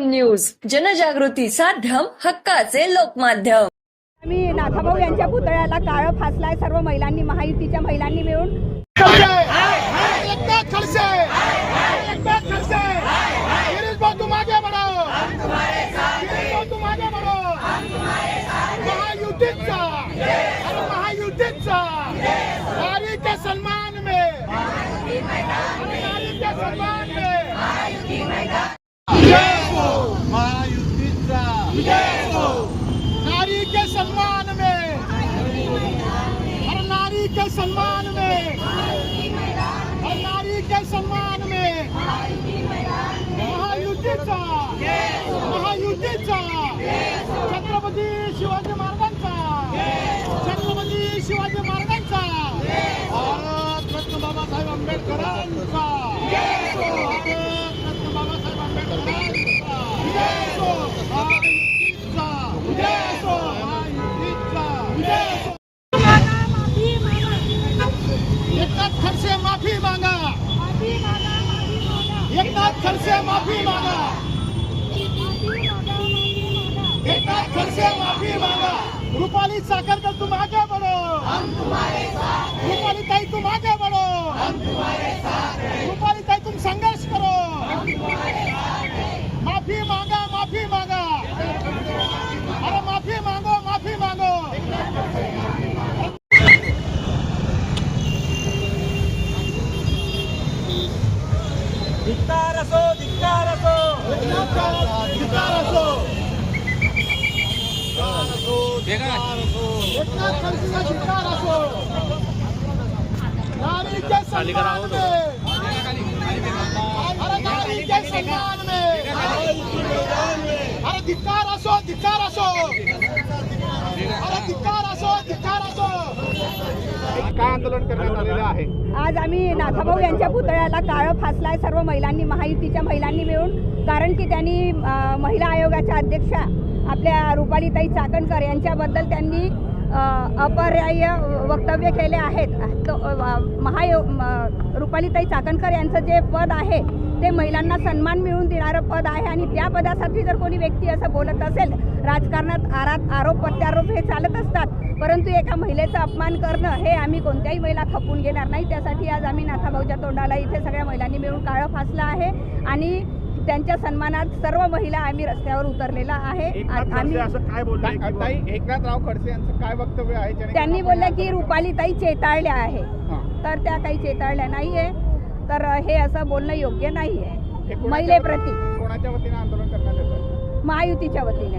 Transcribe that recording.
News. जनजागृती साध्यम हक्काचे लोकमाध्यम. मी नाथाभाऊ यांच्या पुतळ्याला काळं फासलाय सर्व महिलांनी महायुतीच्या महिलांनी मिळून. एकता खड़से एकता खड़से गिरीश भाऊ तुम आगे बढ़ो गिरीश भाऊ तुम आगे बढ़ो महायुतीचा अरे महायुतीचा नारी के सम्मान में अरे नारी के सम्मान में महायुतीचा नारी के सम्मान में। हर नारी के सम्मान में। हर नारी के सम्मान में। महायुतीचा एकनाथ खडसे माफी मागा. एकनाथ खडसे माफी मागा. रुपाली साखरकर तुम आगे बढ़ो रुपाली ताई तुम आगे बढ़ो धिकार असो. धिकार धिक्कार असो. नारी के सम्मान में. अरे नारी के सम्मान में. अरे धिक्कार असो धिक्कार असो अरे धिक्कार असो धिक्कार असो काय आंदोलन करण्यात आलेलं आहे? आज आम्ही नाथाभाऊ यांच्या पुतळ्याला काळं फासलाय सर्व महिलांनी महायुतीच्या महिलांनी मिळून. कारण की त्यांनी महिला आयोगाच्या अध्यक्षा आपल्या रुपालीताई चाकणकर यांच्याबद्दल त्यांनी अ, अपर्याय वक्तव्य केले आहेत. तो, महायो रुपालीताई चाकणकर यांचं जे पद आहे ते महिलांना सन्मान मिळवून देणारं पद आहे आणि त्या पदासाठी जर कोणी व्यक्ती असं बोलत असेल राजकारणात आरात आरोप प्रत्यारोप हे चालत असतात परंतु एका महिलेचा अपमान करणं हे आम्ही कोणत्याही महिला खपून घेणार नाही. त्यासाठी आज आम्ही नाथाभाऊच्या तोंडाला इथे सगळ्या महिलांनी मिळून काळं फासलं आहे. आणि त्यांच्या सन्मानात सर्व महिला आम्ही रस्त्यावर उतरलेला आहे. आ- आम्ही असं काय बोलताय ताई एकनाथराव खडसे यांचं काय वक्तव्य आहे? ज्याने- त्यांनी बोलल्या की रुपालीताई चेताळल्या आहे. हां. तर त्या काही चेताळल्या नाही आहे तर हे असं बोलणं योग्य नाही हे आहे कोणाच्या- महिलेप्रती. कोणाच्या वतीने आंदोलन करण्यात येतं महायुतीच्या वतीने.